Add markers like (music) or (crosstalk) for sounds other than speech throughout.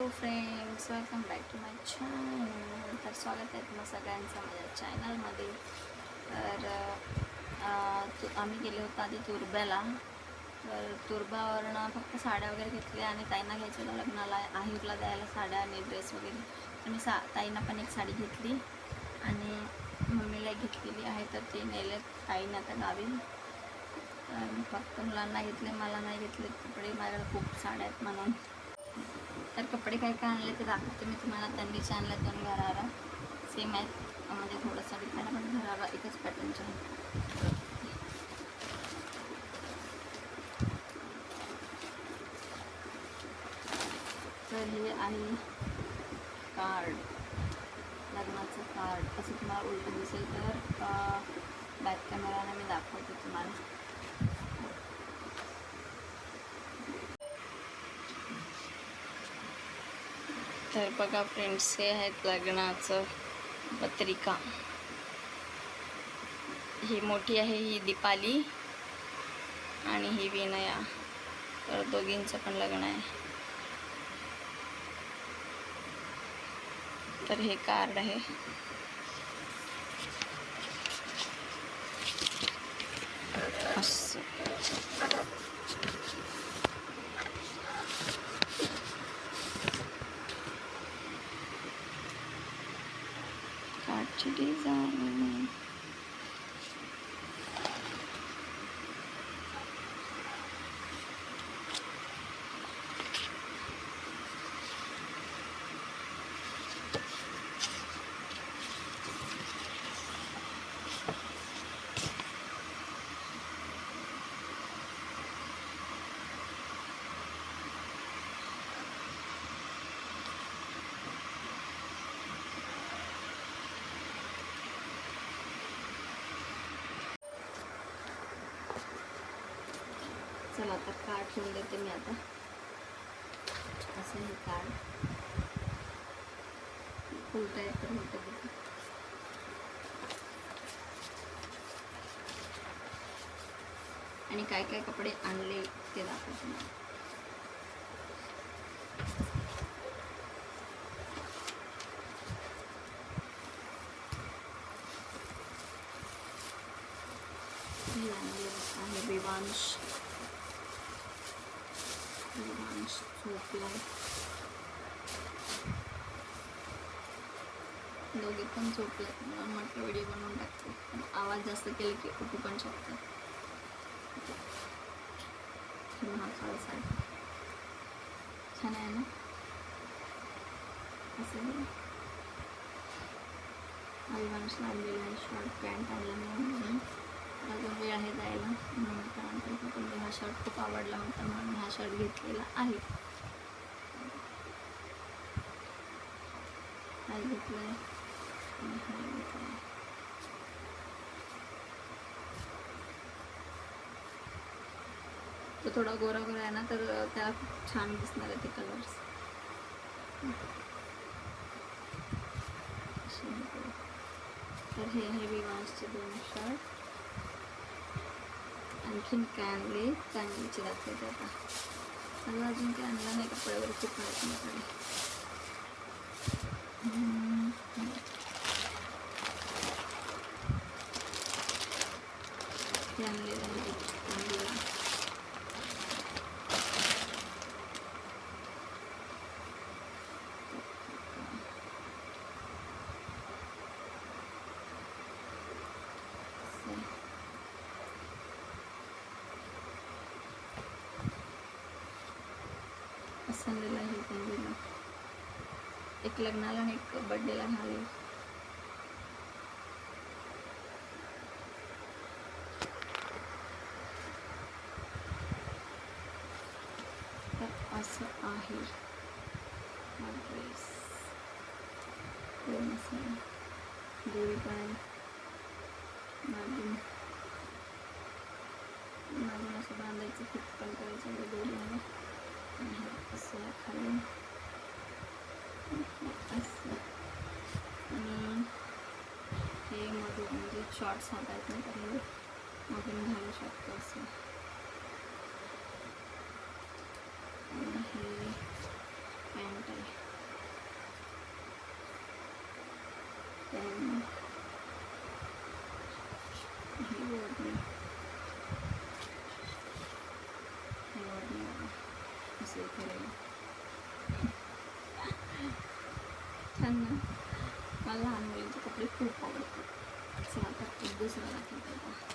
Hello friends welcome back to my channel तर स्वागत आहे तुम्हा सगळ्यांचं माझ्या चॅनलमध्ये तर तू आम्ही गेलो होतो आधी तुरब्याला. तर तुरब्यावरनं फक्त साड्या वगैरे घेतल्या आणि ताईंना घ्यायचं होतं लग्नाला. आहिरला द्यायला साड्या आणि ड्रेस वगैरे. तर मी सा ताईंना पण एक साडी घेतली आणि मम्मीला घेतलेली आहे. तर ते नेले ताईने आता गावी. तर फक्त मुलांना घेतले मला नाही घेतले. कपडे माझ्याकडे खूप साड्या आहेत म्हणून. तर कपडे काय काय आणले ते दाखवते मी तुम्हाला. त्यांनीच आणले दोन घरारा सेम आहेत. म्हणजे थोडंसं डिफरंट पण घरारा एकच पॅटर्नचे आहे तर हे आहे कार्ड लग्नाचं कार्ड असं तुम्हाला उलट दिसेल तर बॅक कॅमेराने मी दाखवते तुम्हाला. तर बघा फ्रेंड्स हे आहेत लग्नाचं पत्रिका. ही मोठी आहे ही दीपाली आणि ही विनया. तर दोघींचं पण लग्न आहे. तर हे कार्ड आहे असं कार्डची डिझाईन चला आता कार्ड ठेवून देते मी आता. असं हे कार्ड उलटा आहे तर उलट देते आणि काय काय कपडे आणले ते दाखवते मला हे आणले आहे विवांश विवांश झोपला दोघे पण झोपले. म्हणून म्हटलं व्हिडिओ बनवून टाकते. पण आवाज जास्त केले की उठू पण शकतात महाकाळ आहे छान आहे ना? असं विवांशला लागलेला आहे शॉर्ट पॅन्ट आणला म्हणून. माझा वेळ आहे जायला. म्हणून त्यानंतर पण हा शर्ट खूप आवडला होता म्हणून हा शर्ट घेतलेला आहे. हा घेतला आहे हा घेतला आहे तो थोडा गोरा गोरा आहे ना तर त्याला खूप छान दिसणार आहे ते कलर्स तर हे आहे विवांशचे दोन शर्ट आणखीन काय आणले चांगलीचे दाखवते आता मला अजून काय आणलं नाही कपड्यावर खूप आहेत माझ्याकडे हम्म. हे आणलेलं आहे आणलेलं. असं. पसंदीला हे पण दिलं एक लग्नाला आणि एक बड्डेला घालेल तर असं आहे ड्रेस दोरी पण. मागून. मागून असं बांधायचं फिट पण करायचं दोरीमध्ये दोरीने आणि हे असं आहे खाली असं आणि हे मधून म्हणजे शॉर्ट्स हात आहेत ना तर हे मधून घालू शकतो असं आणि हे पॅन्ट आहे पॅन्ट ही ओढणी ही वाटतं एक दुसरं दाखवत होता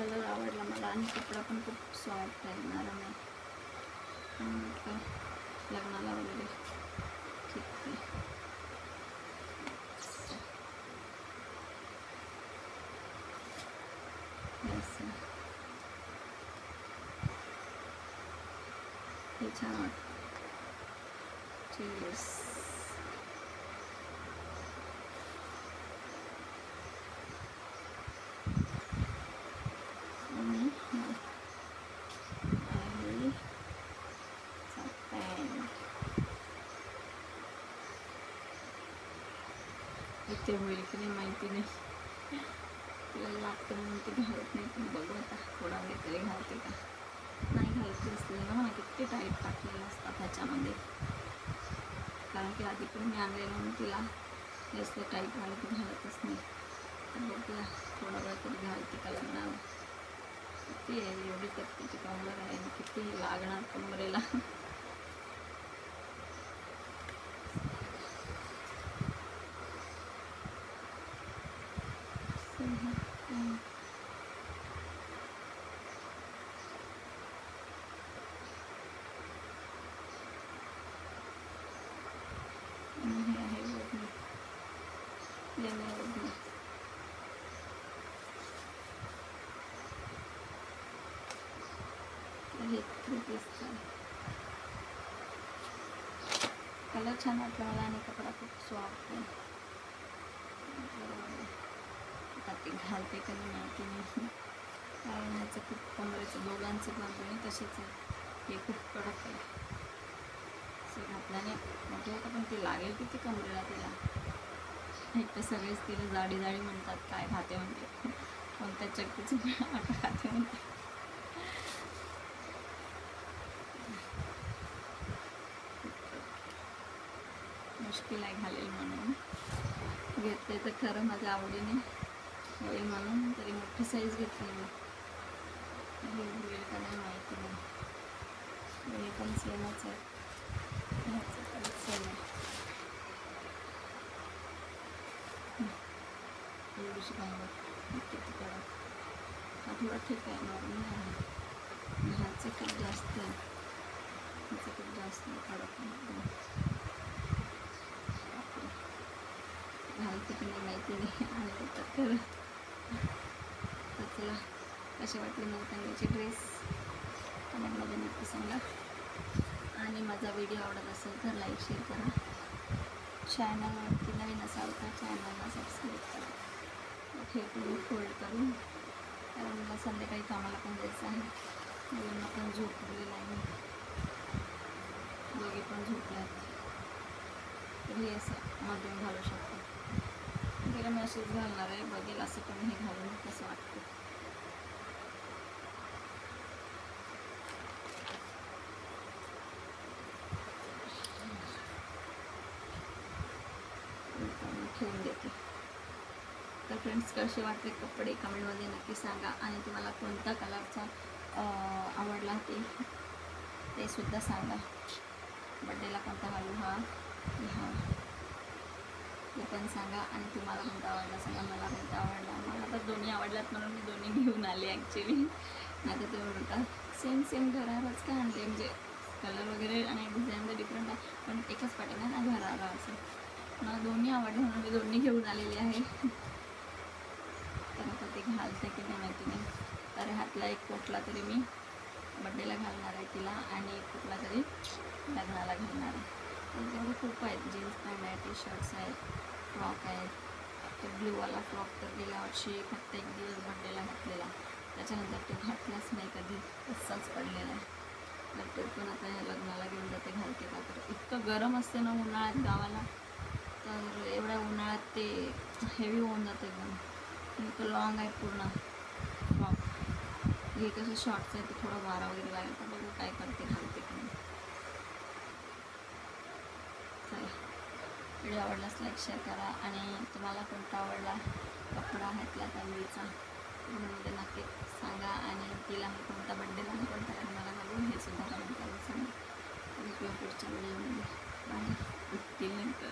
टाकलेलं आहे आणि कपडा पण खूप सॉफ्ट आहे नरम आहे. म्हटलं लग्नाला वगैरे ठीक आहे हे छान वाटतं Cheers. आणि हा आहे चा पॅन्ट. ते होईल की नाही माहिती नाही. तिला लागतं म्हणून ती घालत नाही. पण बघू आता थोडा वेळ तरी घालते का? नाही घालते असलेलं ना मला. किती टाईट टाकलेलं असतात ह्याच्यामध्ये. कारण की आधी पण मी आणलेलं म्हणून तिला. जास्त टाईट वाले ती घालतच नाही. तर बघूया थोडा वेळ तरी घालते का लग्नावर किती आहे एवढी तर तिची कमर आहे किती लागणार कमरेला आणि हे आहे ओढणी हे कलर छान वाटला मला आणि कपडा खूप सॉफ्ट आहे. आता ते घालते कधी माहिती नाही कारण ह्याचं खूप कमरेचं दोघांचं बांधणी तशीच आहे. हे खूप कडक आहे. असं घातल्याने म्हणजे होतं पण ती लागेल किती कमरेला तिला? एक तर सगळेच तिला जाडी जाडी म्हणतात काय खाते म्हणते? (laughs) कोणत्या चक्कीचं (laughs) आटा खाते म्हणते. मुश्किल आहे घालेल म्हणून. घेतले तर खरं माझ्या आवडीने होईल म्हणून. तरी मोठी साईज घेतली मी. हे होईल का नाही माहिती नाही. हे पण सेमच आहे. ह्याचं पण सेम आहे. थोडीशी कमर किती कडक हा थोडा ठीक आहे नॉर्मल आहे. आणि ह्याचं खूप जास्त आहे. ह्याचं खूप जास्त आहे कडक आहे. एकदम. बापरे. घालते की नाही माहिती नाही आणलं तर खरं तर चला कसे वाटले नवतांग्याचे ड्रेस कमेंटमध्ये नक्की सांगा. आणि माझा व्हिडिओ आवडत असेल तर लाईक शेअर करा. चॅनलवरती नवीन असाल तर चॅनलला सबस्क्राईब करा. ठेवतो मी फोल्ड करून कारण मला संध्याकाळी कामाला पण जायचं आहे. मुलांना पण झोपलेलं आहे. दोघे पण झोपले तर हे असं मधून घालू शकतो. तिला मेसेज घालणार आहे. बघेल असं पण हे घालून कसं वाटतं. ठेवून देते. तर फ्रेंड्स कसे वाटले कपडे कमेंटमध्ये नक्की सांगा. आणि तुम्हाला कोणता कलरचा आवडला ते ते सुद्धा सांगा. बड्डेला कोणता घालू हा? हा. ते पण सांगा. आणि तुम्हाला कोणता आवडला? सांगा. मला कोणता आवडला? मला तर दोन्ही आवडल्यात म्हणून मी दोन्ही घेऊन आले ॲक्च्युली नाही तर तुम्ही म्हणता सेम सेम घरावरच का? आणले म्हणजे कलर वगैरे आणि डिझाईन तर डिफरंट आहे. पण एकच पॅटर्न आहे ना घरावर असं. मला दोन्ही आवडले म्हणून मी दोन्ही घेऊन आलेली आहे. घालते की नाही माहिती नाही. तर ह्यातला एक कुठला तरी मी बड्डेला घालणार आहे तिला आणि एक कुठला तरी लग्नाला घालणार आहे. तेवढे खूप आहेत जीन्स पॅन्ट आहे टी शर्ट्स आहेत फ्रॉक आहेत. तो ब्ल्यूवाला फ्रॉक तर गेल्या वर्षी फक्त एक दिवस बड्डेला घातलेला. त्याच्यानंतर तो घातलाच नाही कधी. तसाच पडलेला आहे. तर तो पण आता ह्या लग्नाला घेऊन जाते घालते का तर. इतकं गरम असते ना उन्हाळ्यात गावाला. तर एवढ्या उन्हाळ्यात ते हेवी होऊन जातं एकदम. इतकं तो लॉंग आहे पूर्ण. फ्रॉक हे कसं शॉर्ट्स आहे ते थोडं वारा वगैरे लागेल तर बघू काय करते घालते की चला. व्हिडिओ आवडलाच लाईक शेअर करा आणि तुम्हाला कोणता आवडला कपडा घातला तन्वीचा कमेंटमध्ये नक्की सांगा आणि तिला मी कोणता बड्डे आणि कोणता मला घालून हे सुद्धा कमेंट करून सांगा. भेटूया पुढच्या व्हिडिओमध्ये बाय नंतर